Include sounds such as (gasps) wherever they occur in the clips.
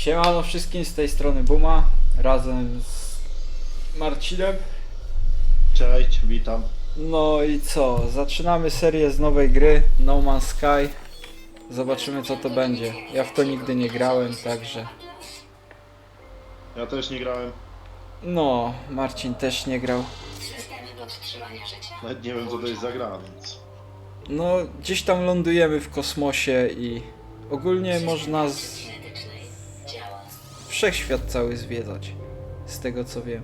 Siemano wszystkim z tej strony Buma, razem z Marcinem. Cześć, witam. No i co, zaczynamy serię z nowej gry No Man's Sky. Zobaczymy co to będzie. Ja w to nigdy nie grałem, także... Ja też nie grałem, No, Marcin też nie grał. Nawet nie wiem co to jest za gra, więc... No, gdzieś tam lądujemy w kosmosie i ogólnie można z. wszechświat cały zwiedzać. Z tego co wiem.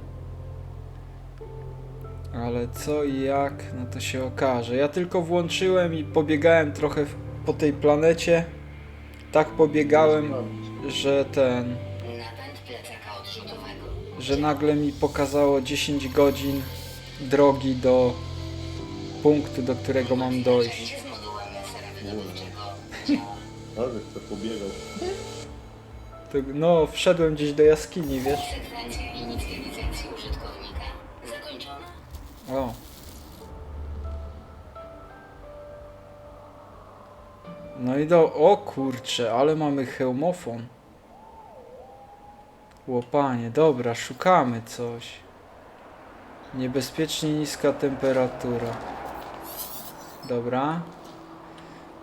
Ale co i jak, no to się okaże. Ja tylko włączyłem i pobiegałem trochę w, po tej planecie. Tak pobiegałem, że ten, że nagle mi pokazało 10 godzin drogi do punktu, do którego mam dojść. Ale kto pobiegał. To, no, wszedłem gdzieś do jaskini, wiesz? Sekwencja inicjalizacji użytkownika. Zakończona. O. No i do... O kurcze, ale mamy hełmofon. Łopanie, dobra, szukamy coś. Niebezpiecznie niska temperatura. Dobra.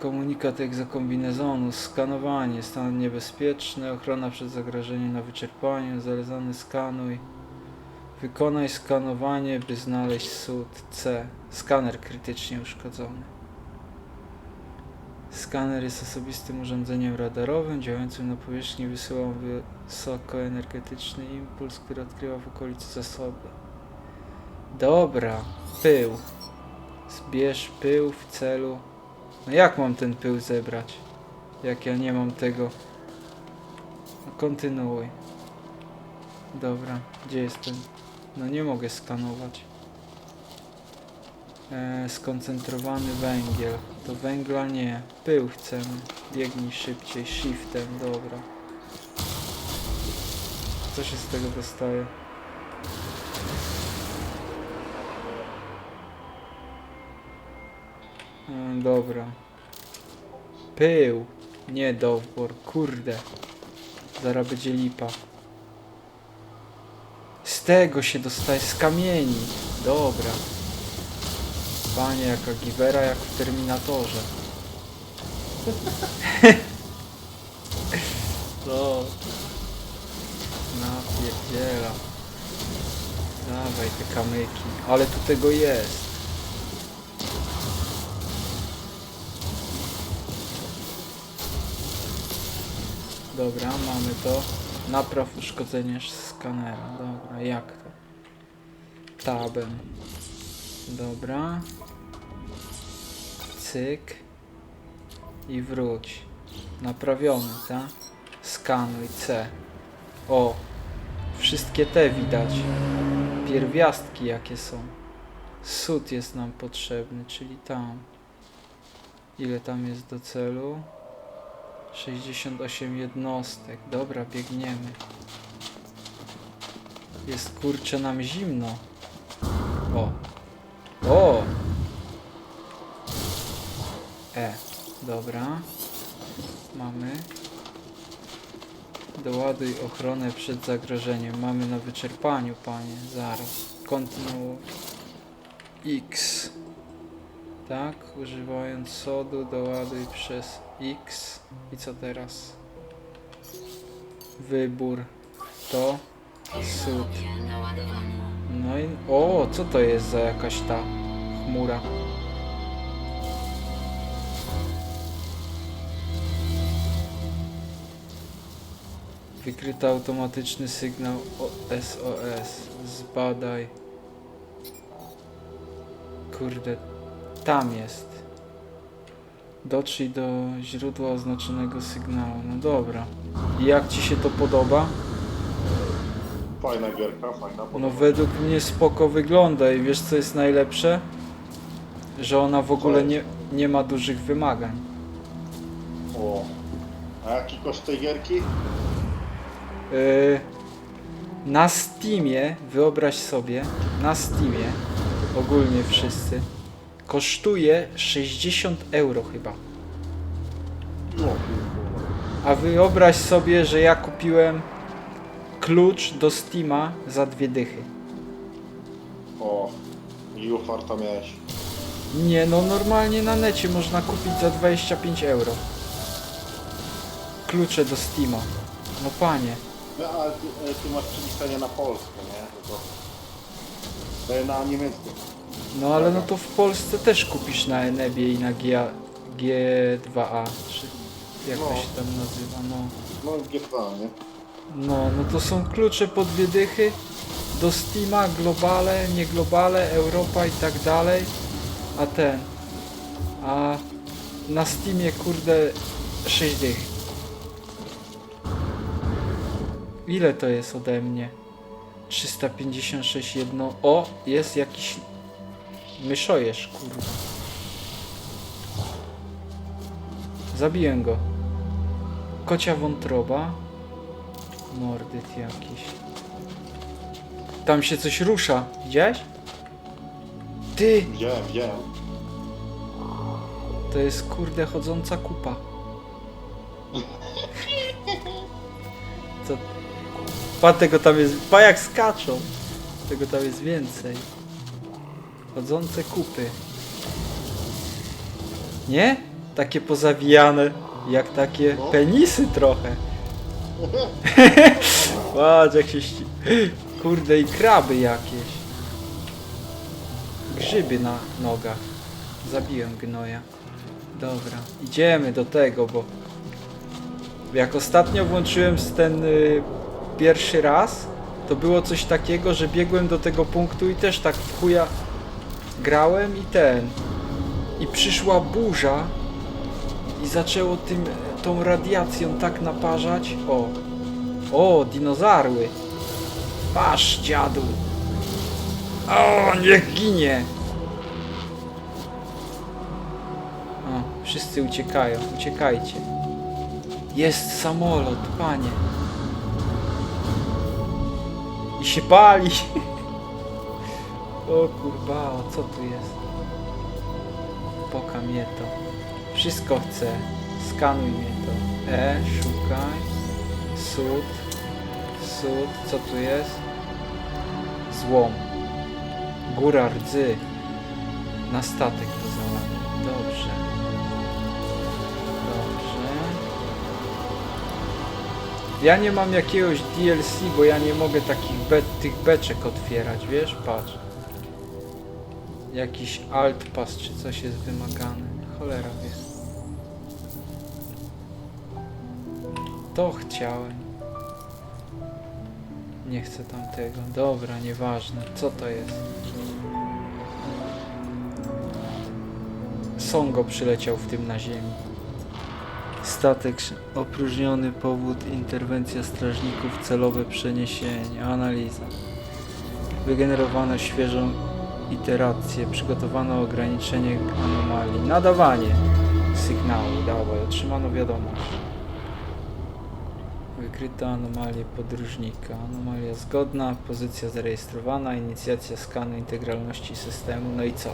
Komunikat egzokombinezonu, skanowanie, stan niebezpieczny, ochrona przed zagrożeniem na wyczerpaniu, zalecany skanuj. Wykonaj skanowanie, by znaleźć sód C. Skaner krytycznie uszkodzony. Skaner jest osobistym urządzeniem radarowym działającym na powierzchni. Wysyła wysokoenergetyczny impuls, który odkrywa w okolicy zasoby. Dobra, pył. Zbierz pył w celu. No jak mam ten pył zebrać? Jak ja nie mam tego. No kontynuuj. Dobra, gdzie jestem? No nie mogę skanować. E, skoncentrowany węgiel. To węgla nie. Pył chcemy. Biegnij szybciej. Shiftem, dobra. Co się z tego dostaje? E, dobra. Pył. Nie dowbor. Kurde. Zaraz będzie lipa. Z tego się dostaje, z kamieni. Dobra. Panie, jaka giwera, jak w Terminatorze. (laughs) Co? Napierdziela. Dawaj te kamyki. Ale tu tego jest. Dobra, mamy to. Napraw uszkodzenie skanera. Dobra, jak to? Tabem. Dobra. Cyk. I wróć. Naprawiony, tak? Skanuj C. O. Wszystkie te widać. Pierwiastki jakie są. Sód jest nam potrzebny, czyli tam. Ile tam jest do celu? 68 jednostek. Dobra, biegniemy. Jest kurczę nam zimno. O. O! E. Dobra. Mamy. Doładuj ochronę przed zagrożeniem. Mamy na wyczerpaniu, panie. Zaraz. Kontynuuj. X. Tak, używając sodu doładuj przez X. I co teraz? Wybór. To. Sód. No i... O, co to jest za jakaś ta chmura? Wykryto automatyczny sygnał SOS. Zbadaj. Kurde, tam jest. Dotrzyj do źródła oznaczonego sygnału. No dobra. I jak ci się to podoba? Fajna gierka, fajna. No według mnie spoko wygląda i wiesz co jest najlepsze? Że ona w ogóle nie, nie ma dużych wymagań. O. A jaki koszt tej gierki? Yy, na Steamie, wyobraź sobie, na Steamie, ogólnie wszyscy, kosztuje 60 euro chyba. A wyobraź sobie, że ja kupiłem klucz do Steama za dwie dychy. O, i farta miałeś. Nie no, normalnie na necie można kupić za 25 euro. Klucze do Steama. No panie. No, ale ty, e, ty masz przepisanie na Polskę, nie? To, to na niemieckie. No ale no to w Polsce też kupisz na Enebie i na G G2A, czy jak to No. się tam nazywa, no. No G2, nie? No, no to są klucze po dwie dychy do Steama, globale, nie globale, Europa i tak dalej. A ten. A na Steamie kurde 6 dych. Ile to jest ode mnie? 356 jedno. O, jest jakiś myszojerz, kurwa. Zabiłem go. Kocia wątroba. Mordyt jakiś. Tam się coś rusza. Widziałeś? Ty! Wziąłem, wziąłem. To jest kurde chodząca kupa. (laughs) Co? Pa tego tam jest. Pa jak skaczą. Tego tam jest więcej. Chodzące kupy. Nie? Takie pozawijane. Jak takie No. penisy trochę. (laughs) Patrz jak się ści... Kurde i kraby jakieś. Grzyby na nogach. Zabiłem gnoja. Dobra, idziemy do tego, bo jak ostatnio włączyłem z ten y, pierwszy raz, to było coś takiego, że biegłem do tego punktu i też tak w chuja grałem i ten. I przyszła burza i zaczęło tym, tą radiacją tak naparzać. O, o, dinozarły. Masz, dziadu. O, niech ginie. O, wszyscy uciekają. Uciekajcie. Jest samolot, panie. I się pali. (laughs) O kurwa, o co tu jest? Poka mnie to. Wszystko chcę. Skanuj mnie to. E, szukaj. Sud. Sud. Co tu jest? Złom. Góra rdzy. Na statek to załatwię. Dobrze. Dobrze. Ja nie mam jakiegoś DLC, bo ja nie mogę takich be tych beczek otwierać, wiesz? Patrz. Jakiś alt pass czy coś jest wymagane. Cholera wie. To chciałem. Nie chcę tamtego. Dobra, nieważne. Co to jest? Songo przyleciał w tym na ziemi. Statek opróżniony, powód, interwencja strażników, celowe przeniesienie, analiza. Wygenerowano świeżą iterację, przygotowano ograniczenie anomalii, nadawanie sygnału, dawaj, otrzymano wiadomość. Wykryto anomalię podróżnika, anomalia zgodna, pozycja zarejestrowana, inicjacja skanu integralności systemu, no i co?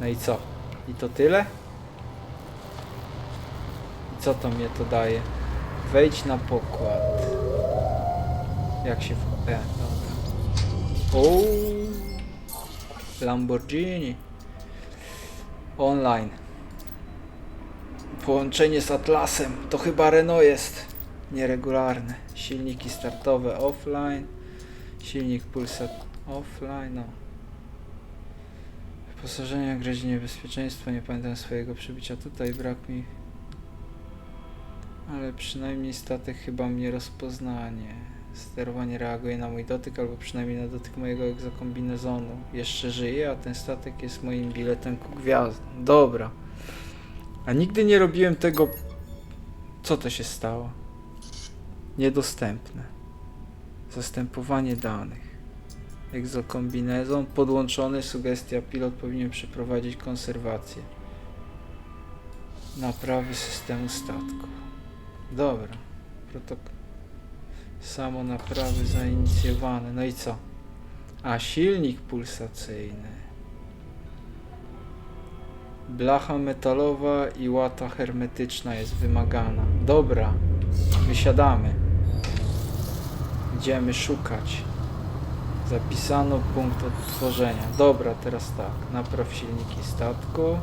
No i co? I to tyle? I co to mnie to daje? Wejdź na pokład. Jak się w... E. O, Lamborghini. Online. Połączenie z Atlasem. To chyba Renault jest. Nieregularne. Silniki startowe offline. Silnik Pulsat offline. No. Wyposażenie grozi niebezpieczeństwo. Nie pamiętam swojego przybycia tutaj. Brak mi... Ale przynajmniej statek chyba mnie rozpoznanie. Sterowanie reaguje na mój dotyk, albo przynajmniej na dotyk mojego egzokombinezonu. Jeszcze żyje, a ten statek jest moim biletem ku gwiazdom. Dobra. A nigdy nie robiłem tego... Co to się stało? Niedostępne. Zastępowanie danych. Egzokombinezon podłączony, sugestia pilot powinien przeprowadzić konserwację. Naprawy systemu statku. Dobra. Protokół. Samo naprawy zainicjowane. No i co? A silnik pulsacyjny. Blacha metalowa i łata hermetyczna jest wymagana. Dobra, wysiadamy. Idziemy szukać. Zapisano punkt odtworzenia. Dobra, teraz tak. Napraw silniki statku.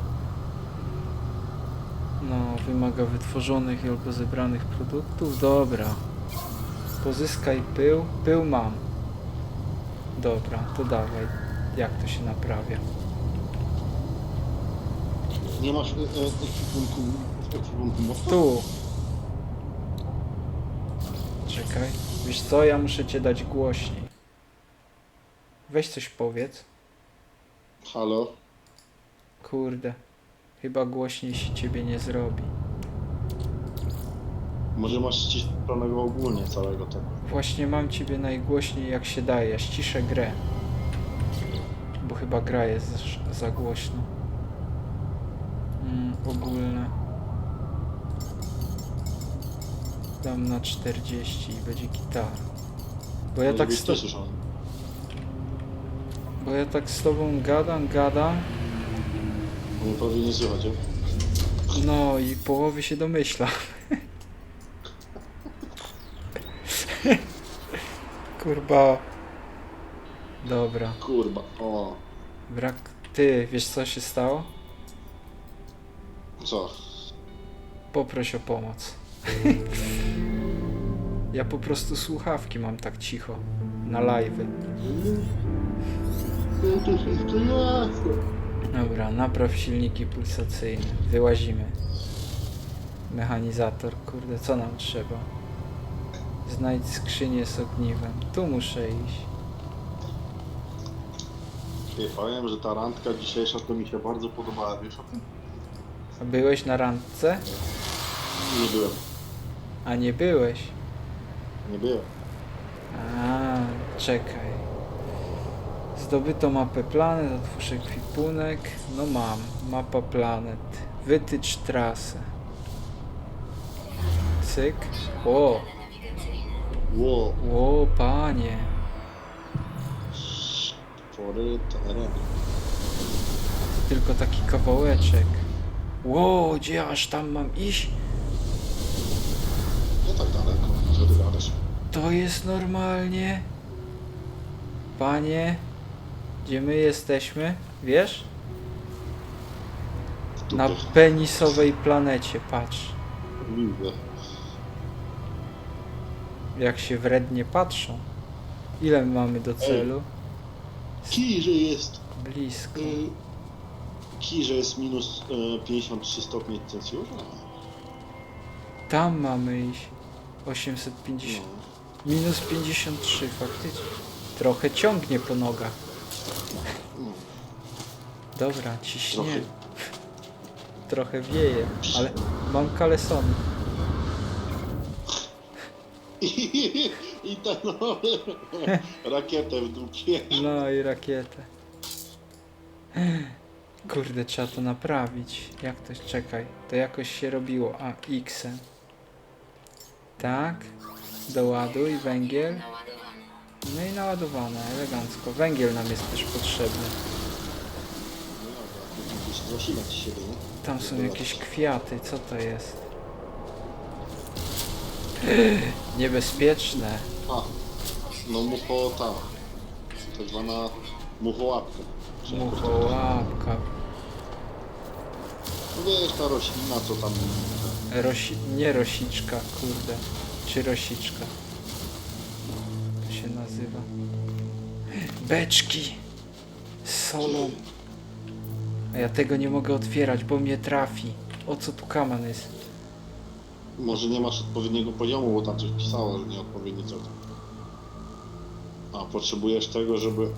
No, wymaga wytworzonych albo zebranych produktów. Dobra. Pozyskaj pył. Pył mam. Dobra, to dawaj. Jak to się naprawia? Nie masz e, e, ekwipunku, ekwipunku mostu? Tu. Czekaj. Wiesz co, ja muszę cię dać głośniej. Weź coś powiedz. Halo? Kurde. Chyba głośniej się ciebie nie zrobi. Może masz ściszonego ogólnie całego tego. Właśnie mam ciebie najgłośniej jak się daje. Ja ściszę grę. Bo chyba gra jest za, głośno. Mm, ogólne. Dam na 40 i będzie gitara. Bo ja tak z to... Bo ja tak z tobą gadam, gadam. Nie powinien słychać, nie? No i połowy się domyśla. Kurba. Dobra. Kurwa, o. Brak. Ty, wiesz co się stało? Co? Poproś o pomoc. ja po prostu słuchawki mam tak cicho. Na live. No to wszystko jasne. Dobra, napraw silniki pulsacyjne. Wyłazimy. Mechanizator, kurde, co nam trzeba? Znajdź skrzynię z ogniwem. Tu muszę iść. Nie powiem, że ta randka dzisiejsza to mi się bardzo podobała, wiesz o tym? A byłeś na randce? Nie byłem. A nie byłeś. Nie byłem. A, czekaj. Zdobyto mapę planet, otwórz ekwipunek. No mam, mapa planet. Wytycz trasę. Cyk. O, Ło, o, panie. spory teren. Tylko taki kawałeczek. Ło, gdzie aż tam mam iść? Nie tak daleko, co ty gadasz? To jest normalnie. Panie, gdzie my jesteśmy? Wiesz? W Na dupie. penisowej planecie, patrz. Widzę. Jak się wrednie patrzą. Ile mamy do celu? Kij, że jest... Blisko. Y, kij, że jest minus y, 53 stopnie Celsjusza? Tam mamy iść. 850. No. Minus 53 faktycznie. Trochę ciągnie po nogach. No. Dobra, ciśnie. Trochę. Trochę wieje, ale mam kalesony. I, i tę no, rakietę w dupie. No i rakietę. Kurde, trzeba to naprawić. Jak to czekaj? To jakoś się robiło. A, X. Tak. Doładuj węgiel. No i naładowane, elegancko. Węgiel nam jest też potrzebny. No? Tam są jakieś kwiaty, co to jest? (laughs) Niebezpieczne. A, no muchota. Tak zwana muchołapka. Muchołapka. No wiesz, ta roślina, co tam... Rosi... Nie rosiczka, kurde. Czy rosiczka? To się nazywa. Beczki! Z solą. A ja tego nie mogę otwierać, bo mnie trafi. O co tu kaman jest? Może nie masz odpowiedniego poziomu, bo tam coś pisało, że nieodpowiedni co to. A, potrzebujesz tego, żeby...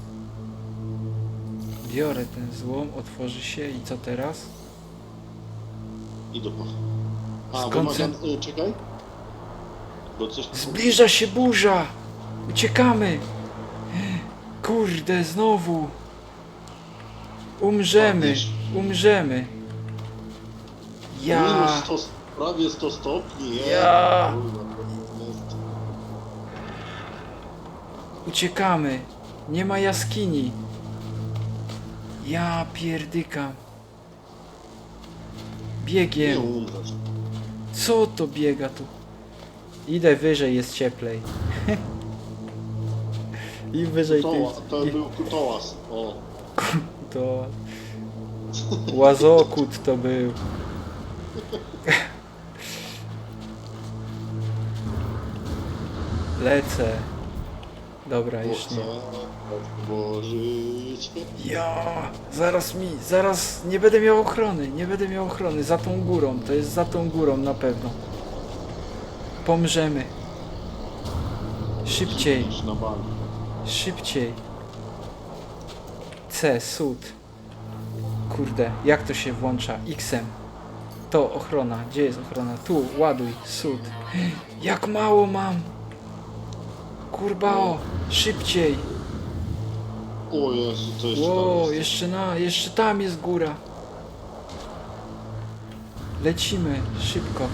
Biorę ten złom, otworzy się i co teraz? I dupa. A, Skąd wymaga... Y, czekaj. Bo coś... Zbliża się burza! Uciekamy! Kurde, znowu! Umrzemy! Padniesz. Umrzemy! Ja! Minus 100, prawie 100 stopni, je. Ja. Kurwa, to jest... Uciekamy! Nie ma jaskini! Ja pierdykam! Nie Biegiem. Co to biega tu? Idę wyżej, jest cieplej. (laughs) I wyżej Kutoła, ty. to i- był kutołas. O, To... Łazokut to był. Lecę. Dobra, już nie. Ja, zaraz mi, zaraz nie będę miał ochrony, nie będę miał ochrony za tą górą, to jest za tą górą na pewno. Pomrzemy. Szybciej, szybciej. C, sód. Kurde, jak to się włącza? Xem. To ochrona, gdzie jest ochrona? Tu, ładuj, sód. (gasps) Jak mało mam! Kurbao, szybciej! O Jezu, to jeszcze Ło, tam jest. jeszcze na, jeszcze tam jest góra. Lecimy, szybko.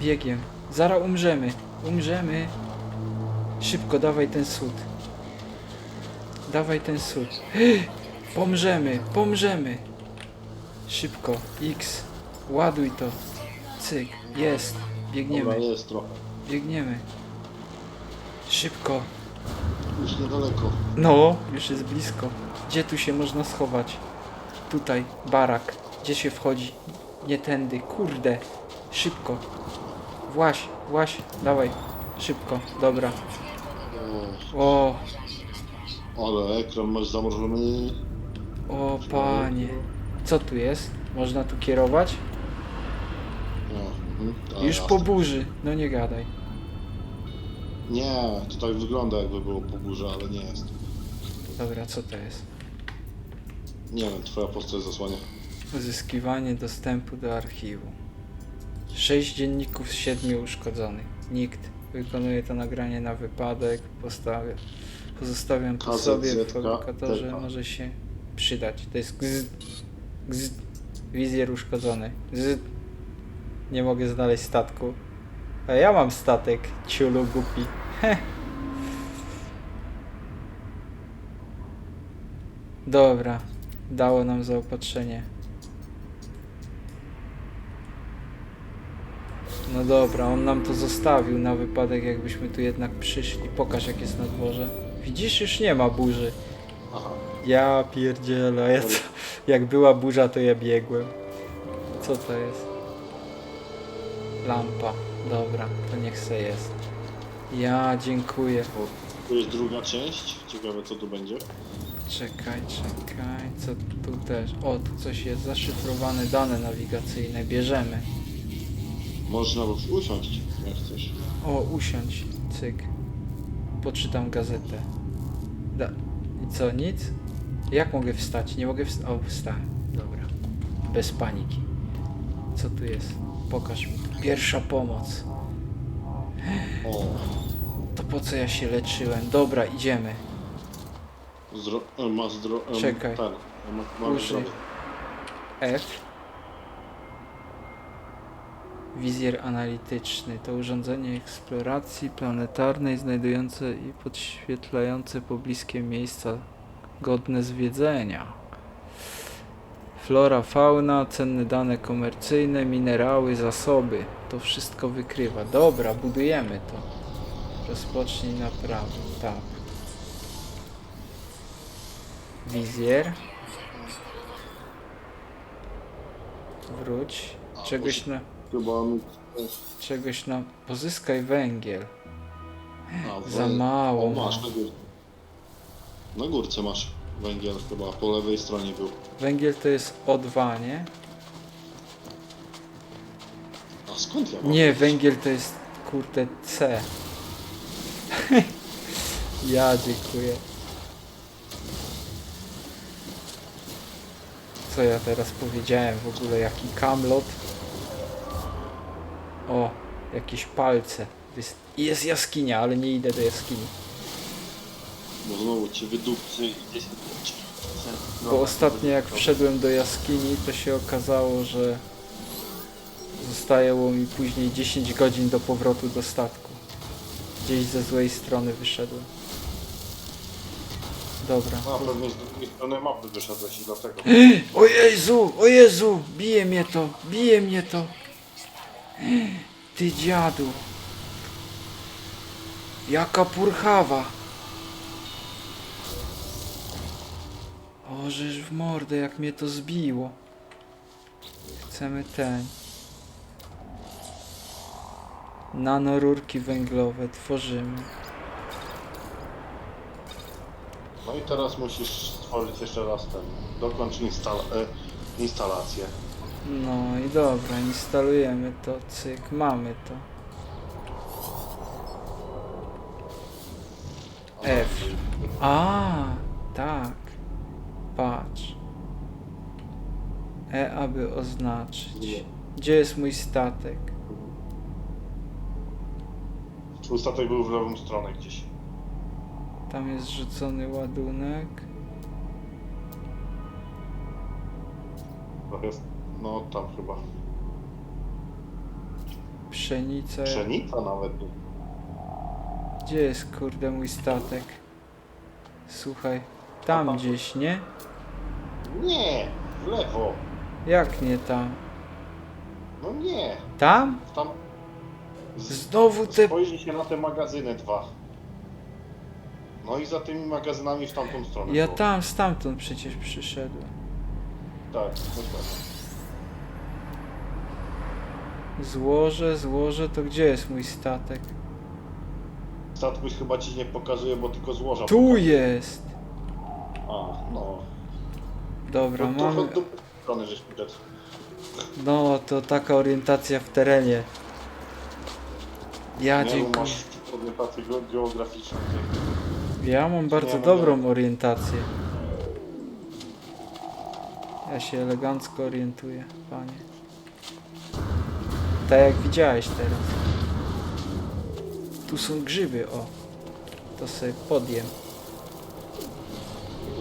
Biegiem. Zara umrzemy. Umrzemy. Szybko, dawaj ten sód. Dawaj ten sód. (gasps) Pomrzemy, pomrzemy. Szybko, X. Ładuj to. Cyk, jest. Dobra, Biegniemy, jest trochę. biegniemy. Szybko. Już niedaleko. No, już jest blisko. Gdzie tu się można schować? Tutaj, barak. Gdzie się wchodzi? Nie tędy, kurde. Szybko. Właś, właś, dawaj. Szybko, dobra. O, ale ekran masz zamrożony. o panie. Co tu jest? Można tu kierować? O, mhm. A, Już jasne. po burzy. No nie gadaj. Nie, to tak wygląda jakby było po górze, ale nie jest. Dobra, co to jest? Nie wiem, twoja postać zasłania. Uzyskiwanie dostępu do archiwum. Sześć dzienników z siedmiu uszkodzonych. Nikt. Wykonuje to nagranie na wypadek. Postawię. Pozostawiam po sobie w fabrikatorze. TK. Może się przydać. To jest gz, gz, wizjer uszkodzony. Gz. Nie mogę znaleźć statku. A ja mam statek, ciulu głupi. Heh. Dobra, dało nam zaopatrzenie. No dobra, on nam to zostawił na wypadek, jakbyśmy tu jednak przyszli. Pokaż, jak jest na dworze. Widzisz, już nie ma burzy. Aha. Ja pierdzielę, ja co, jak była burza, to ja biegłem. Co to jest? Lampa. Dobra, to niech se jest. Ja dziękuję. O, tu jest druga część. Ciekawe co tu będzie. Czekaj, czekaj, co tu też? O, tu coś jest, zaszyfrowane dane nawigacyjne, bierzemy. Można już usiąść, jak chcesz. O, usiądź, cyk. Poczytam gazetę. Da. I co, nic? Jak mogę wstać? Nie mogę wstać. O, wstałem. Dobra. Bez paniki. Co tu jest? Pokaż mi. Pierwsza pomoc. O, To po co ja się leczyłem? Dobra, idziemy. zdro... e, ma zdro... e, Czekaj. Ten. e, Ma, ma Użyj. zdrowie. F. Wizjer analityczny to urządzenie eksploracji planetarnej znajdujące i podświetlające pobliskie miejsca godne zwiedzenia. Flora, fauna, cenne dane komercyjne, minerały, zasoby. To wszystko wykrywa. Dobra, budujemy to. Rozpocznij naprawę. Tak. Wizjer. Wróć. Czegoś na, czegoś na... Pozyskaj węgiel. A, Za mało O, masz na górce. Na górce masz węgiel chyba, po lewej stronie był. Węgiel to jest O2, nie? A skąd ja mam? Nie, węgiel to jest kurde C. (laughs) ja dziękuję. Co ja teraz powiedziałem w ogóle? Jaki kamlot? O, jakieś palce. Jest, jest jaskinia, ale nie idę do jaskini. Bo znowu cię wydupcy i 10 Bo ostatnio jak wszedłem do jaskini, to się okazało, że zostało mi później 10 godzin do powrotu do statku. Gdzieś ze złej strony wyszedłem. Dobra. No, pewnie z drugiej strony mapy wyszedłeś i dlatego. (gasps) O Jezu, o Jezu, bije mnie to, bije mnie to. (gasps) Ty dziadu. Jaka purchawa. O, żeż w mordę, jak mnie to zbiło. Chcemy ten. Nanorurki węglowe tworzymy. No i teraz musisz stworzyć jeszcze raz ten. Dokończ e, instalację. No i dobra, instalujemy to, cyk, mamy to. F. A, tak. Patrz. E, aby oznaczyć. Gdzie jest mój statek? Twój statek był w lewą stronę gdzieś. Tam jest rzucony ładunek. Trochę, no tam chyba. Pszenica. Pszenica nawet. Gdzie jest kurde mój statek? Słuchaj, tam tam. gdzieś, nie? Nie, w lewo. Jak nie tam? No nie, Tam? tam. Znowu te Spojrzyj się na te magazyny dwa. No i za tymi magazynami w tamtą stronę. Ja było. tam, stamtąd przecież przyszedłem. Tak, dokładnie. Złożę, złożę, to gdzie jest mój statek? Statku chyba ci nie pokazuje, bo tylko złoża. Tu pokazuje. jest! A, no. Dobra, no mamy... do strony żeś. No, to taka orientacja w terenie. Ja Nie, bo dziękuję. masz orientację ge- geograficzną. Ja mam bardzo no dobrą orientację. Ja się elegancko orientuję, panie. Tak jak widziałeś teraz. Tu są grzyby, o. To sobie podjem.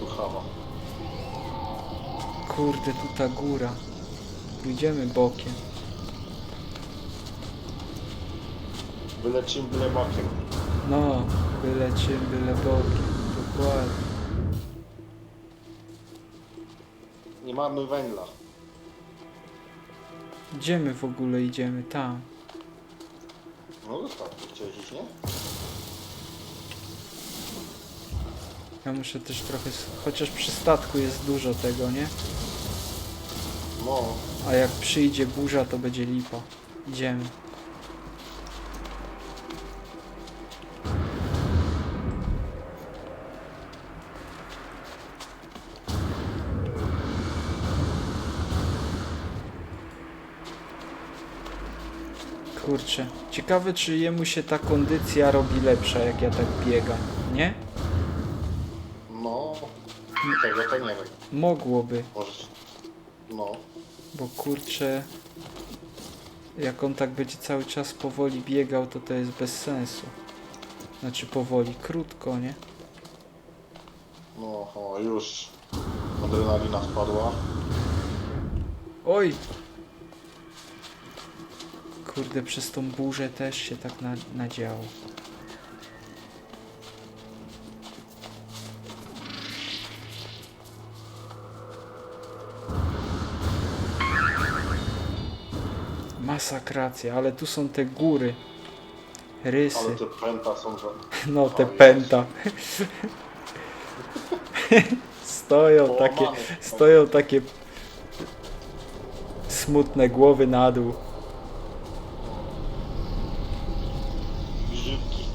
Ruchama. Kurde, tu ta góra. Pójdziemy bokiem. Wylecimy byle makiem. No, byle czym, byle bokiem. Dokładnie. Nie mamy węgla. Gdzie my w ogóle idziemy? Tam. No do statku chciałeś iść, nie? Ja muszę też trochę... Chociaż przy statku jest dużo tego, nie? No, A jak przyjdzie burza, to będzie lipa. Idziemy. Kurczę, ciekawe czy jemu się ta kondycja robi lepsza jak ja tak biegam, nie? Tego to nie wiem. Mogłoby. Możesz. No. Bo kurczę, jak on tak będzie cały czas powoli biegał, to to jest bez sensu. Znaczy powoli, krótko, nie? No, o, już. Adrenalina spadła. Oj! Kurde, przez tą burzę też się tak na, nadziało. Masakracja, ale tu są te góry. Rysy. Ale te pęta są za... No te pęta. stoją takie, Połamane. stoją takie smutne głowy na dół. Grzybki.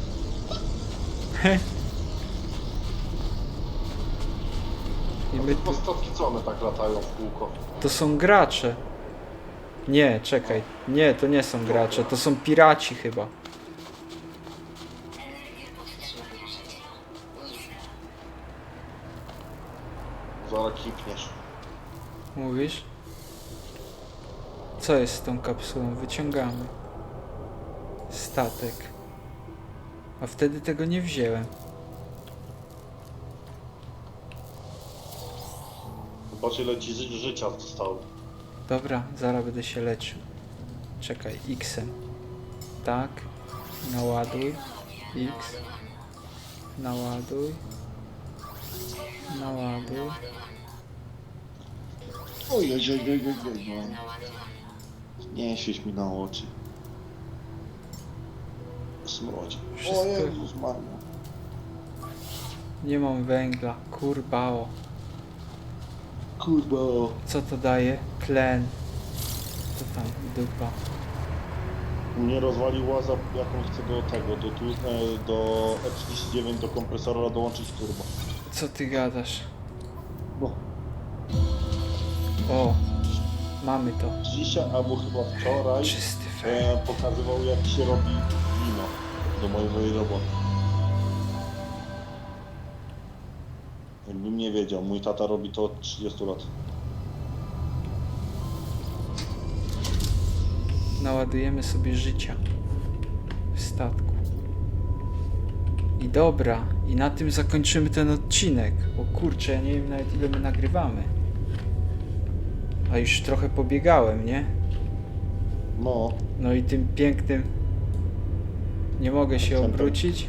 I my tu, co one tak latają w kółko? to są gracze. Nie, czekaj. Nie, to nie są gracze, to są piraci chyba. Zaraz kipniesz. Mówisz? Co jest z tą kapsułą? Wyciągamy. Statek. A wtedy tego nie wziąłem. Zobacz ile ci ży- życia zostało. Dobra, zaraz będę się leczył. Czekaj, X-em. Tak. Naładuj. X. Naładuj. Naładuj. Oj, oj, oj, oj, oj, oj, no. Nie świeć mi na oczy. Smrodzi. O Wszystko- Jezus Maria. Nie mam węgla. Kurbało. Kurwa. Co to daje? Tlen. Co tam? Dupa. Mnie rozwalił łaza, jaką chcę do tego, do, tu, e, do F39 do kompresora dołączyć turbo. Co ty gadasz? No. O, mamy to. Dzisiaj albo chyba wczoraj Czysty e, pokazywał jak się robi wino do mojej roboty. Nie wiedział, mój tata robi to od 30 lat. Naładujemy sobie życia w statku. I dobra, i na tym zakończymy ten odcinek. O kurczę, ja nie wiem nawet ile my nagrywamy. A już trochę pobiegałem, nie? No, No i tym pięknym. Nie mogę się Akcentem. obrócić.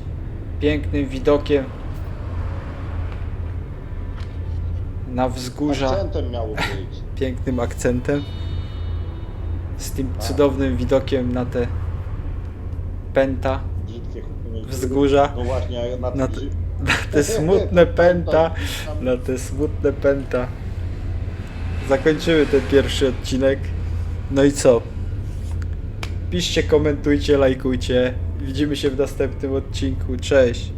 Pięknym widokiem na wzgórza. akcentem miało być. (laughs) Pięknym akcentem. Z tym Tak. cudownym widokiem na te pęta, Brzydkie wzgórza. No właśnie, na, Na te- (laughs) Na te smutne (laughs) pęta. Na te smutne pęta. Zakończymy ten pierwszy odcinek. No i co? Piszcie, komentujcie, lajkujcie. Widzimy się w następnym odcinku. Cześć.